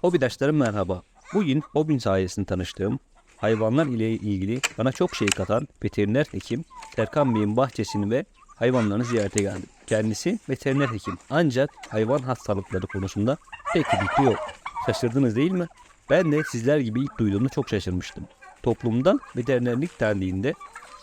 Hobidaşlarım merhaba. Bugün hobin sayesinde tanıştığım hayvanlar ile ilgili bana çok şey katan veteriner hekim Serkan Bey'in bahçesini ve hayvanlarını ziyarete geldim. Kendisi veteriner hekim. Ancak hayvan hastalıkları konusunda pek bir bilgi yok. Şaşırdınız değil mi? Ben de sizler gibi ilk duyduğumda çok şaşırmıştım. Toplumda veterinerlik dendiğinde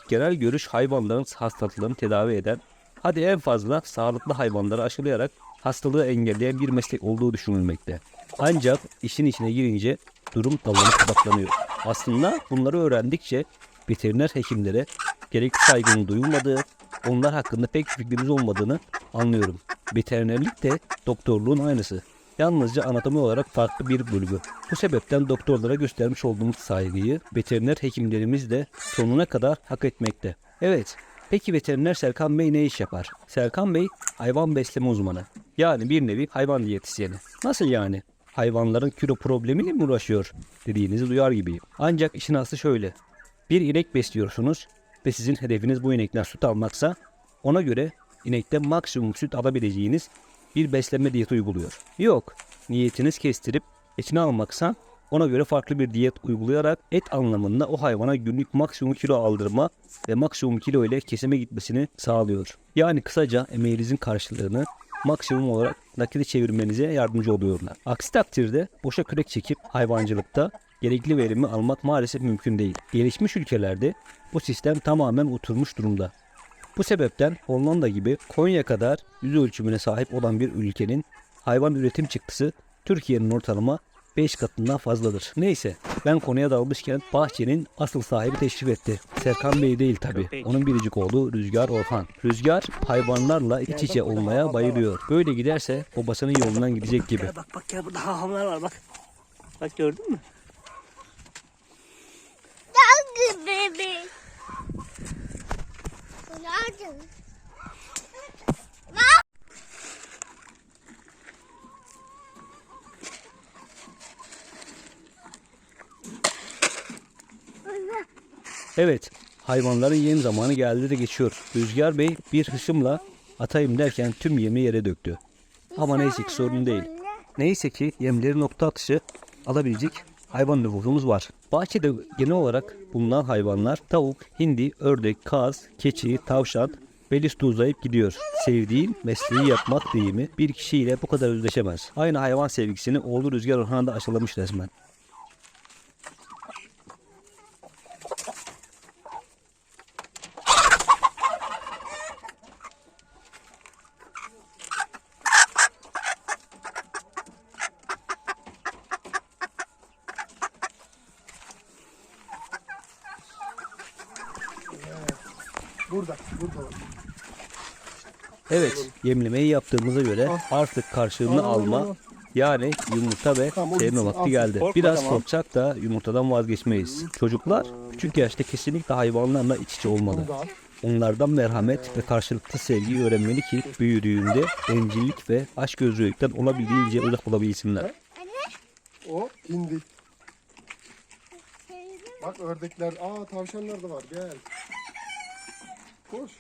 genel görüş hayvanların hastalıklarını tedavi eden, hadi en fazla sağlıklı hayvanları aşılayarak hastalığı engelleyen bir meslek olduğu düşünülmekte. Ancak işin içine girince durum dallanıp budaklanıyor. Aslında bunları öğrendikçe veteriner hekimlere gerekli saygının duyulmadığı, onlar hakkında pek fikrimiz olmadığını anlıyorum. Veterinerlik de doktorluğun aynısı. Yalnızca anatomi olarak farklı bir bölümü. Bu sebepten doktorlara göstermiş olduğumuz saygıyı veteriner hekimlerimiz de sonuna kadar hak etmekte. Evet, peki veteriner Serkan Bey ne iş yapar? Serkan Bey hayvan besleme uzmanı. Yani bir nevi hayvan diyetisyeni. Nasıl yani? Hayvanların kilo problemiyle mi uğraşıyor dediğinizi duyar gibiyim. Ancak işin aslı şöyle. Bir inek besliyorsunuz ve sizin hedefiniz bu inekten süt almaksa ona göre inekten maksimum süt alabileceğiniz bir beslenme diyeti uyguluyor. Yok, niyetiniz kestirip etini almaksa ona göre farklı bir diyet uygulayarak et anlamında o hayvana günlük maksimum kilo aldırma ve maksimum kilo ile kesime gitmesini sağlıyor. Yani kısaca emeğinizin karşılığını maksimum olarak nakite çevirmenize yardımcı oluyorlar. Aksi takdirde boşa kürek çekip hayvancılıkta gerekli verimi almak maalesef mümkün değil. Gelişmiş ülkelerde bu sistem tamamen oturmuş durumda. Bu sebepten Hollanda gibi Konya kadar yüz ölçümüne sahip olan bir ülkenin hayvan üretim çıktısı Türkiye'nin ortalama 5 katından fazladır. Neyse ben konuya dalmışken bahçenin asıl sahibi teşrif etti. Serkan Bey değil tabi. Onun biricik oğlu Rüzgar Orhan. Rüzgar hayvanlarla iç içe olmaya bayılıyor. Böyle giderse babasının yolundan gidecek gibi. Bak bak gel burada hahamlar var bak. Bak gördün mü? Dog baby. Nerede? Evet, hayvanların yem zamanı geldi de geçiyor. Rüzgar Bey bir hışımla atayım derken tüm yemi yere döktü. Ama neyse ki sorun değil. Neyse ki yemleri nokta atışı alabilecek hayvan nüfusumuz var. Bahçede genel olarak bulunan hayvanlar tavuk, hindi, ördek, kaz, keçi, tavşan ve liste uzayıp gidiyor. Sevdiğim mesleği yapmak deyimi bir kişiyle bu kadar özdeşemez. Aynı hayvan sevgisini oğlu Rüzgar Orhan'a da aşılamış resmen. Burada, burada. Evet, yemlemeyi yaptığımıza göre artık karşılığını Al, al, al, alma al. yani yumurta ve Tamam, o sevme gitsin, vakti geldi. Korkma, Biraz tamam. korksak da yumurtadan vazgeçmeyiz. Çocuklar küçük yaşta kesinlikle hayvanlarla iç içe olmalı. Bunu da al. Onlardan merhamet ve karşılıklı sevgiyi öğrenmeli ki büyüdüğünde bencillik ve aşk gözlülükten olabildiğince uzak olabilsinler. O hindi. Bak ördekler. Aa tavşanlar da var. Gel. Koş.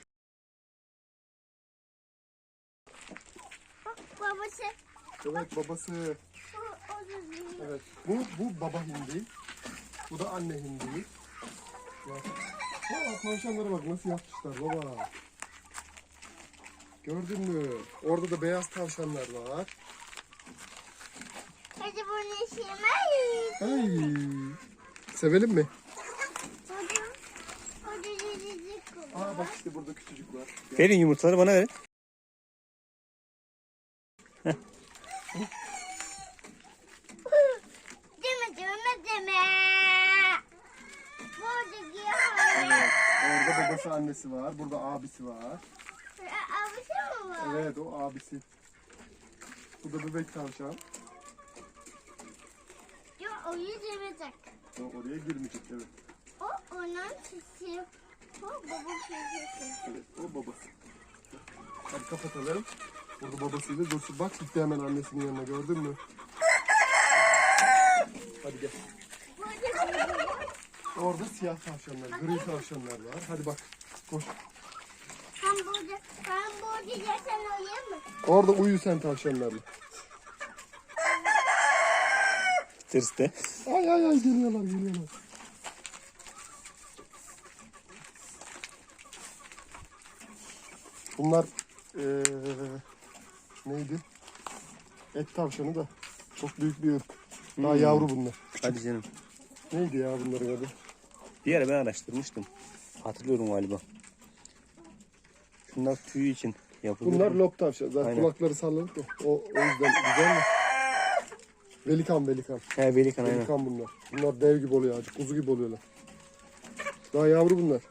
Babası. Evet babası. O, o büyük. Evet. Bu, bu baba hindi. Bu da anne hindi. Bak. Aa tavşanlara bak nasıl yapmışlar baba. Gördün mü? Orada da beyaz tavşanlar var. Hadi bunu işemeyiz. Ay. Sevelim mi? Hadi. Hadi dedicik Aa bak işte burada küçücük var. Verin yumurtaları bana verin. Deme deme deme. Hayvan. Evet. Orada babası annesi var. Burada abisi var. Abisi mi var? Evet o abisi. Bu da bebek tavşan. Yok o yüzemeyecek. O oraya girmeyecek evet. O onun sesi. O baba sesi. Evet o babası. Hadi kapatalım. Orada babasıyla dursun. Bak gitti hemen annesinin yanına gördün mü? Hadi gel. Orada siyah tavşanlar, gri tavşanlar var. Hadi bak. Koş. Ben burada, ben burada yersen uyuyayım mı? Orada uyu sen tavşanlarla. Tırstı. Ay ay ay geliyorlar geliyorlar. Bunlar eee neydi? Et tavşanı da çok büyük bir ırk. Daha yavru bunlar. Hadi canım. Neydi ya bunların adı? Bir ara ben araştırmıştım. Hatırlıyorum galiba. Şunlar tüyü için yapılıyor. Bunlar lop tavşan. Zaten Aynen. kulakları salladık da. O, o yüzden güzel mi? Velikan velikan. He Velikan aynen. Velikan bunlar. Bunlar dev gibi oluyor acı. Kuzu gibi oluyorlar. Daha yavru bunlar.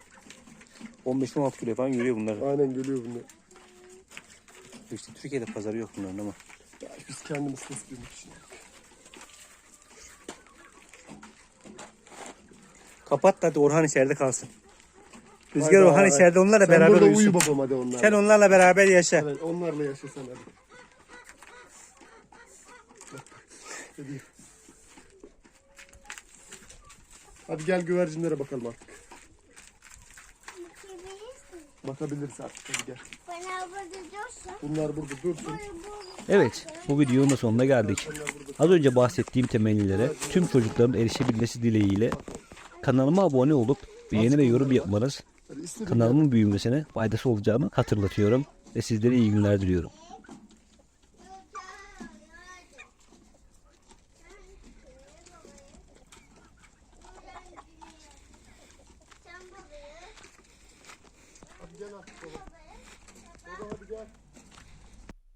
15-16 kilo falan yürüyor bunlar. Aynen geliyor bunlar. İşte Türkiye'de pazarı yok bunların ama. Ya biz kendimiz kestirmek için. Kapat da hadi Orhan içeride kalsın. Rüzgar Vay Orhan içeride onlarla Sen beraber burada uyusun. uyu babam hadi onlarla. Sen onlarla beraber yaşa. Evet onlarla yaşa sen hadi. Hadi. Hadi gel güvercinlere bakalım artık. Bakabilirsin. Bakabiliriz artık hadi gel. Bana burada dursun. Bunlar burada dursun. Evet, bu videonun da sonuna geldik. Az önce bahsettiğim temellilere tüm çocukların erişebilmesi dileğiyle kanalıma abone olup beğeni ve yorum yapmanız kanalımın büyümesine faydası olacağını hatırlatıyorum ve sizlere iyi günler diliyorum.